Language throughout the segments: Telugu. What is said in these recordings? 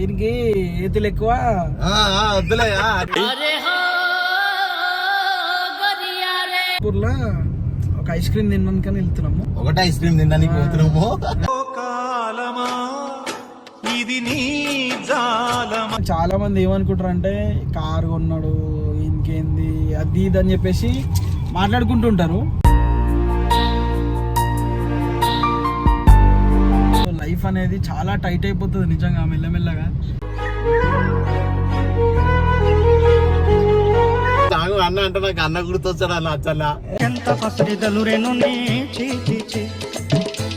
దీనికి ఏతులు ఎక్కువ. ఒక ఐస్ క్రీమ్ తిన్నాకని వెళ్తున్నాము. ఒకటే ఐస్ క్రీమ్ తినడానికి పోతున్నాము. చాలా మంది ఏమనుకుంటారు అంటే కారు కొన్నాడు ఇంకేంది అది ఇది అని చెప్పేసి మాట్లాడుకుంటుంటారు. లైఫ్ అనేది చాలా టైట్ అయిపోతుంది నిజంగా మెల్లమెల్లగా. అన్న అంటే నాకు అన్న గుర్తొచ్చాడు అన్న అచ్చల్లా ఎంత పసిడిదలు రెను నీ చీ చీ చీ.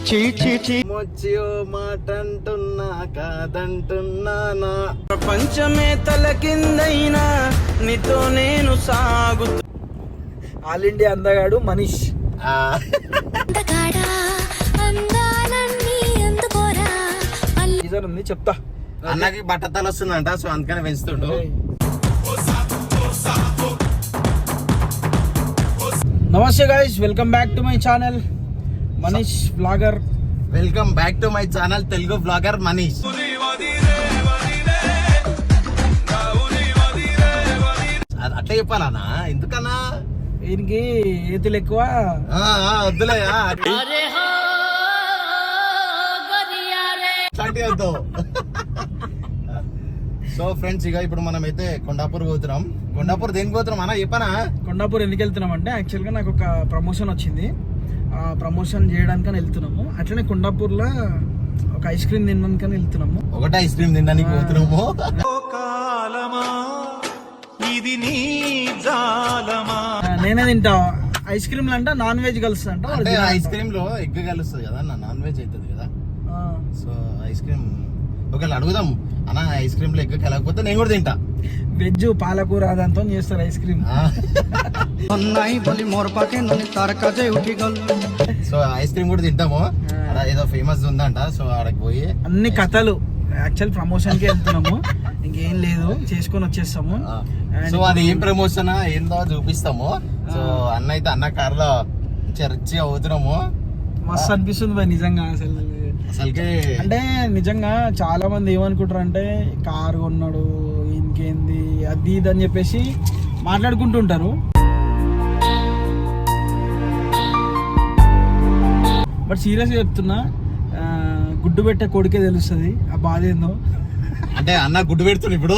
చీ చీ చీ. మొచ్చియో మాట అంటున్నా కాదంటున్నానా ప్రపంచమే తల కిందైనా నీతో నేను సాగుతూ ఆల్ ఇండియా అందగాడు మనీష్. ఆ, అందగాడా అందాలన్నీ సీజన్ ఉంది చెప్తా. అన్నకి బట్టతలు వస్తుందంట సో అందుకని పెంచుతుండు. నమస్తే guys welcome back to my channel Manish blogger welcome back to my channel Telugu blogger Manish అది అట్లా చెప్పాలనా ఎందుకన్నా? దీనికి ఏతులు ఎక్కువ? ఆ, ఆ, వద్దులే అట్లాంటివి వద్దు సో ఫ్రెండ్స్ ఇక ఇప్పుడు మనం అయితే కొండాపూర్ పోతున్నాం. కొండాపూర్ దేనికి పోతున్నాం? అన్న చెప్పనా? కొండాపూర్ ఎందుకు వెళ్తున్నాం అంటే యాక్చువల్గా నాకు ఒక ప్రమోషన్ వచ్చింది. ఆ ప్రమోషన్ చేయడానికని వెళ్తున్నాము. అట్లనే కొండాపూర్లో ఒక ఐస్ క్రీమ్ తినడానికని వెళ్తున్నాము. ఒకటే ఐస్ క్రీమ్ తినడానికి పోతున్నాము. ఆ, నేనే తింటా. ఐస్ క్రీమ్లు అంటే నాన్ వెజ్ కలుస్తుంది అంట. ఐస్ క్రీమ్లో ఎగ్ కలుస్తుంది కదా నాన్ వెజ్ అవుతుంది కదా. So ice cream. ఒకవేళ అడుగుదాం. అన్న ఐస్ క్రీమ్లో ఎక్కువ లేకపోతే నేను కూడా తింటా. వెజ్ పాలకూర అదంతా చేస్తారు ice cream. So ice cream కూడా తింటాము. ఏదో ఫేమస్ ఉందంట. సో ఆడకి పోయి అన్ని కథలు. యాక్చువల్ ప్రమోషన్కి వెళ్తున్నాము. ఇంకేం లేదు. చేసుకొని వచ్చేస్తాము. సో అది ఏం ప్రమోషన్ ఏందో చూపిస్తాము. సో అన్న అయితే అన్న కారులో చర్చి అవుతున్నాము. మస్తు అనిపిస్తుంది నిజంగా అసలు. అసలుకే. అంటే నిజంగా చాలా మంది ఏమనుకుంటారు అంటే కారు కొన్నాడు ఇంకేంది అది ఇది అని చెప్పేసి మాట్లాడుకుంటుంటారు. బట్ సీరియస్గా చెప్తున్నా గుడ్డు పెట్టే కొడుకే తెలుస్తుంది. ఆ బాధ ఏందో. అంటే అన్న గుడ్డు పెడుతుంది ఇప్పుడు.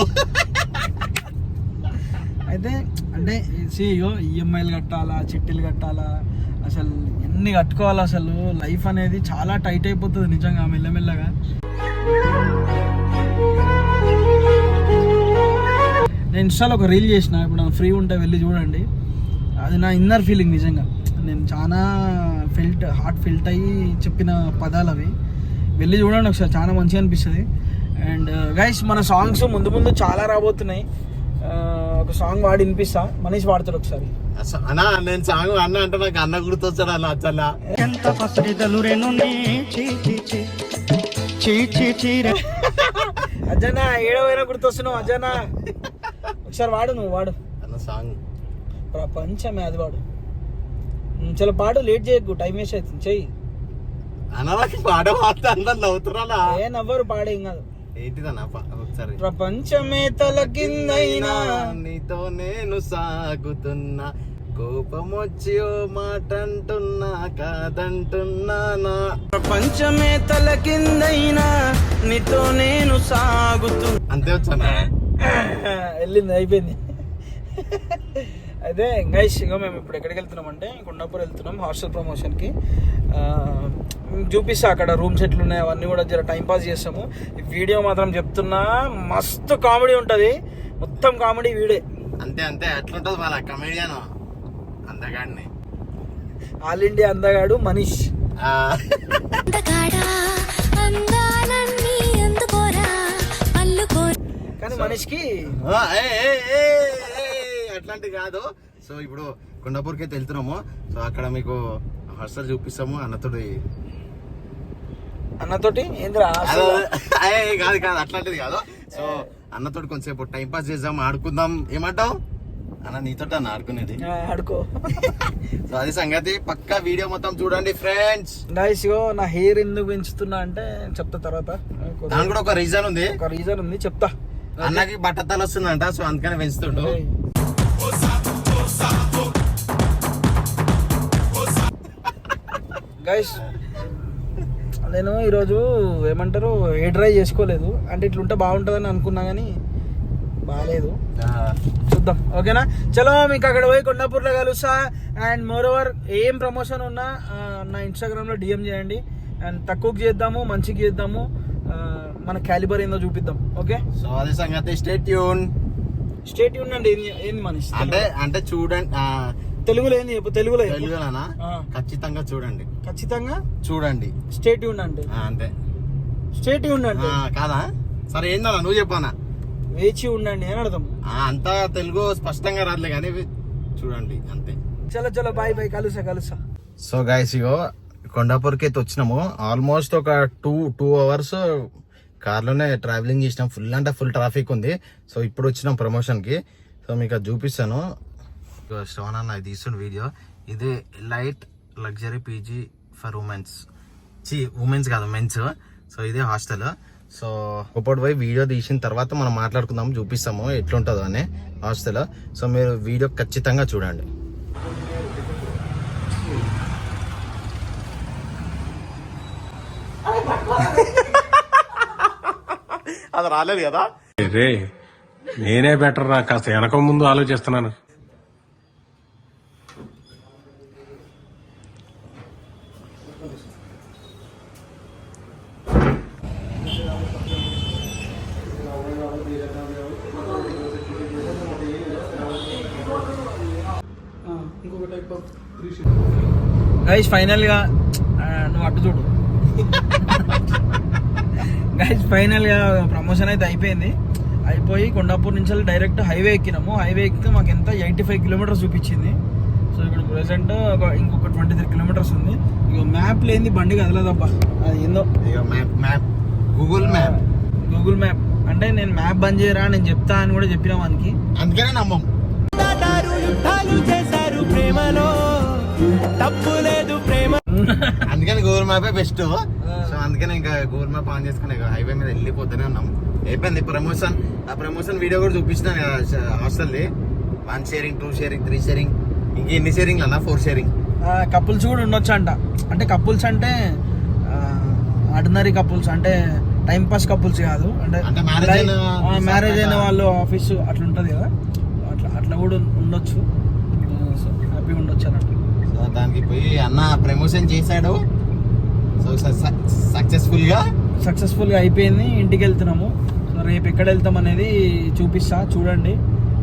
అయితే అంటే సియో ఈఎంఐలు కట్టాలా చిట్టీలు కట్టాలా అసలు ఎన్ని కట్టుకోవాలి అసలు? లైఫ్ అనేది చాలా టైట్ అయిపోతుంది నిజంగా మెల్లమెల్లగా. నేను ఇన్స్టాలో ఒక రీల్ చేసిన ఇప్పుడు ఫ్రీ ఉంటే వెళ్ళి చూడండి. అది నా ఇన్నర్ ఫీలింగ్ నిజంగా. నేను చాలా ఫిల్ట్ హార్ట్ ఫిల్ట్ అయ్యి చెప్పిన పదాలు అవి. వెళ్ళి చూడండి ఒకసారి చాలా మంచిగా అనిపిస్తుంది. అండ్ గైస్ uh, మన సాంగ్స్ ముందు ముందు చాలా రాబోతున్నాయి. Uh, ఒక సాంగ్ వాడి వినిపిస్తా. మనీష్ వాడతాడు ఒకసారి. అస- అన్న నేను సాంగ్ అన్న అంటే నాకు అన్న గుర్తొచ్చాడు అన్న అచ్చల్లా ఎంత పసిడిదలు రెను నీ చీ చీ చీ. చీ చీ చీ రే. అజనా ఏడవైనా గుర్తొస్తున్నావు అజనా ఒకసారి వాడు నువ్వు వాడు. అన్న సాంగ్. ప్రపంచమే అది వాడు. చలో పాడు లేట్ చేయకు టైం వేస్ట్ అవుతుంది చెయ్యి. అన్న నాకు పాట పాడితే అందరు నవ్వుతున్నా ఏ నవ్వరు పాడేం కాదు. ప్రపంచమే తల కిందైనా నీతో నేను సాగుతున్నా. కోపం వచ్చి ఓ మాట అంటున్నా కాదంటున్నానా? ప్రపంచమే తల కిందైనా నీతో నేను సాగుతూ అంతే వచ్చాను? వెళ్ళింది అయిపోయింది. అయితే గైస్ ఇక మేము ఇప్పుడు ఎక్కడికి వెళ్తున్నామంటే కొండాపూర్ వెళ్తున్నాం హాస్టల్ ప్రమోషన్కి చూపిస్తా అక్కడ రూమ్స్ ఎట్లున్నాయి అవన్నీ కూడా జర టైం పాస్ చేస్తాము. ఈ వీడియో మాత్రం చెప్తున్నా మస్తు కామెడీ ఉంటుంది. మొత్తం కామెడీ వీడే. అంతే అంతే అట్లుంటది వాళ్ళ కమెడియన్ అందగాడిని. ఆల్ ఇండియా అందగాడు మనీష్. కానీ మనీష్కి ఆ, ఏ, ఏ, ఏ, ఏ, అట్లాంటి కాదు. సో ఇప్పుడు కొండాపూర్కి అయితే వెళ్తున్నాము. సో అక్కడ మీకు హాస్టల్ చూపిస్తాము. అన్నతోటి అన్నతోటి కాదు కాదు అట్లాంటిది కాదు. సో అన్నతోటి కొంచెంసేపు టైం పాస్ చేద్దాం ఆడుకుందాం. ఏమంటావు? అన్న నీతో అన్న ఆడుకునేది. ఆడుకో. సో అది సంగతి. పక్కా వీడియో మొత్తం చూడండి ఫ్రెండ్స్ ఇగో నా హెయిర్ ఎందుకు పెంచుతున్నా అంటే చెప్తా తర్వాత. దానికి కూడా ఒక రీజన్ ఉంది. ఒక రీజన్ ఉంది చెప్తా. అన్నకి బట్టతలు వస్తుందంట సో అందుకని పెంచుతుండు. గైస్ నేను ఈరోజు ఏమంటారు హెయిర్ డ్రై చేసుకోలేదు. అంటే ఇట్లుంటే బాగుంటుందని అనుకున్నా కానీ బాగాలేదు చూద్దాం ఓకేనా? చలో మీకు అక్కడ పోయి కొండాపూర్లో కలుస్తా. అండ్ మోర్ ఓవర్ ఏం ప్రమోషన్ ఉన్నా నా ఇన్స్టాగ్రామ్లో డిఎం చేయండి. అండ్ తక్కువకి చేద్దాము మంచికి చేద్దాము. మన క్యాలిబర్ ఏందో చూపిద్దాం ఓకే? సో అది సంగతి. స్టే ట్యూన్ స్టేట్ ఉండండి ఏంది ఏంది మనిషి అంటే అంటే చూడండి తెలుగులో ఏంది చెప్పు తెలుగులో. తెలుగులోనా. ఖచ్చితంగా చూడండి. ఖచ్చితంగా? చూడండి. స్టేట్ ఉండండి. అంతే. స్టేట్ ఉండండి. కాదా? సరే ఏందన్నా నువ్వు చెప్పానా? వేచి ఉండండి అని అర్థం. అంతా తెలుగు స్పష్టంగా రాదులే కానీ చూడండి అంతే. చలో చలో బాయ్ బాయ్ కలుసా కలుసా. సో గాయస్ ఇగో కొండాపూర్కి అయితే వచ్చినాము. ఆల్మోస్ట్ ఒక టూ టూ అవర్స్ కార్లోనే ట్రావెలింగ్ చేసినాం. ఫుల్ అంటే ఫుల్ ట్రాఫిక్ ఉంది. సో ఇప్పుడు వచ్చినాం ప్రమోషన్కి సో మీకు అది చూపిస్తాను. శ్రవణ్ అన్న ఇది వీడియో ఇది light luxury PG for womens చి ఉమెన్స్ కాదు మెన్స్ సో ఇదే హాస్టల్ సో ఒకటి పోయి వీడియో తీసిన తర్వాత మనం మాట్లాడుకుందాం చూపిస్తాము ఎట్లుంటుందో అని హాస్టల్ సో మీరు వీడియో ఖచ్చితంగా చూడండి. అది రాలేదు కదా? రే నేనే బెటర్ రా కాస్త వెనక ముందు ఆలోచిస్తున్నాను. గైస్ ఫైనల్గా నువ్వు అడ్డు చూడు. గైస్ ఫైనల్గా ప్రమోషన్ అయితే అయిపోయింది. అయిపోయి కొండాపూర్ నుంచి డైరెక్ట్ హైవే ఎక్కినాము. హైవే ఎక్కితే మాకు ఎంత? ఎయిటీ ఫైవ్ కిలోమీటర్స్ చూపించింది. ఇప్పుడు ప్రెసెంట్ ఇంకొక ట్వంటీ త్రీ కిలోమీటర్స్ ఉంది. ఇక మ్యాప్ లేని బండి కదలదబ్బా. అది ఏందో? ఇక map map Google map Google map అంటే నేను మ్యాప్ బంద్ చేయరా నేను చెప్తా అని కూడా చెప్పిన వానికి. అందుకనే నమ్మం. చేశారు ప్రేమలో. తప్పు లేదు ప్రేమ. అందుకని గూగుల్ మ్యాపే బెస్ట్ సో అందుకనే ఇంకా గూగుల్ మ్యాప్ ఆన్ చేసుకుని హైవే మీద వెళ్ళిపోతూనే ఉన్నాం. అయిపోయింది ప్రమోషన్ ఆ ప్రమోషన్ వీడియో కూడా చూపించినాను కదా హాస్టల్ది one sharing two sharing three sharing ఇంక ఎన్ని షేరింగ్ అన్న? ఫోర్ షేరింగ్ కపుల్స్ కూడా ఉండొచ్చు అంట అంటే కపుల్స్ అంటే ఆర్డినరీ కపుల్స్ అంటే టైం పాస్ కపుల్స్ కాదు. అంటే మ్యారేజ్ అయిన వాళ్ళు ఆఫీస్ అట్లా ఉంటుంది కదా? అట్లా అట్లా కూడా ఉండొచ్చు. హ్యాపీగా ఉండొచ్చు అన్నట్టు. సో దానికి పోయి అన్న ప్రమోషన్ చేశాడు. సో సక్సెస్ఫుల్గా సక్సెస్ఫుల్గా అయిపోయింది. ఇంటికి వెళ్తున్నాము. సో రేపు ఎక్కడ వెళ్తాం అనేది చూపిస్తా చూడండి.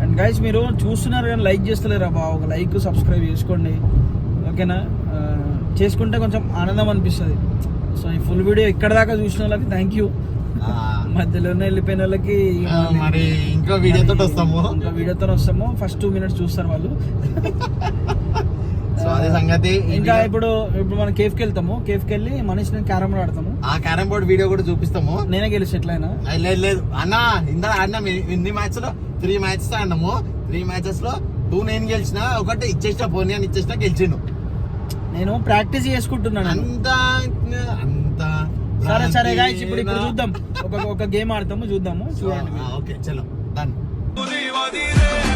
అండ్ గైస్ మీరు చూస్తున్నారు కానీ లైక్ చేస్తలేరా బా? ఒక లైక్ సబ్స్క్రైబ్ చేసుకోండి. ఓకేనా? చేసుకుంటే కొంచెం ఆనందం అనిపిస్తుంది. సో ఈ ఫుల్ వీడియో ఇక్కడ దాకా చూసిన వాళ్ళకి థ్యాంక్ యూ మధ్యలోనే వెళ్ళిపోయిన వాళ్ళకి మరి ఇంకో వీడియోతో వస్తాము. ఇంకా వీడియోతో వస్తాము. ఫస్ట్ టూ మినిట్స్ చూస్తారు వాళ్ళు. సో అదే సంగతి ఇంకా ఇప్పుడు ఇప్పుడు మనం కేఫ్కి వెళ్తాము. కేఫ్కి వెళ్ళి మనీష్ నేను క్యారమ్ ఆడతాము. ఆ క్యారమ్ బోర్డ్ వీడియో కూడా చూపిస్తాము. నేనే గెలిచి ఎట్లయినా లేదు లేదు. అన్న ఇందా ఆడినాం ఇన్ని మ్యాచ్లో త్రీ మ్యాచెస్ ఆడినాము. త్రీ మ్యాచెస్లో టూ నేను గెలిచిన ఒకటి ఇచ్చేసిన పోనీ అని ఇచ్చేసిన గెలిచిండు. నేను ప్రాక్టీస్ చేసుకుంటున్నాను. అంత అంత సరే సరే గాయస్ ఇప్పుడు ఇప్పుడు చూద్దాం. ఒక ఒక గేమ్ ఆడతాము చూద్దాము. చూడండి. ఓకే చలో డన్ వదిలే.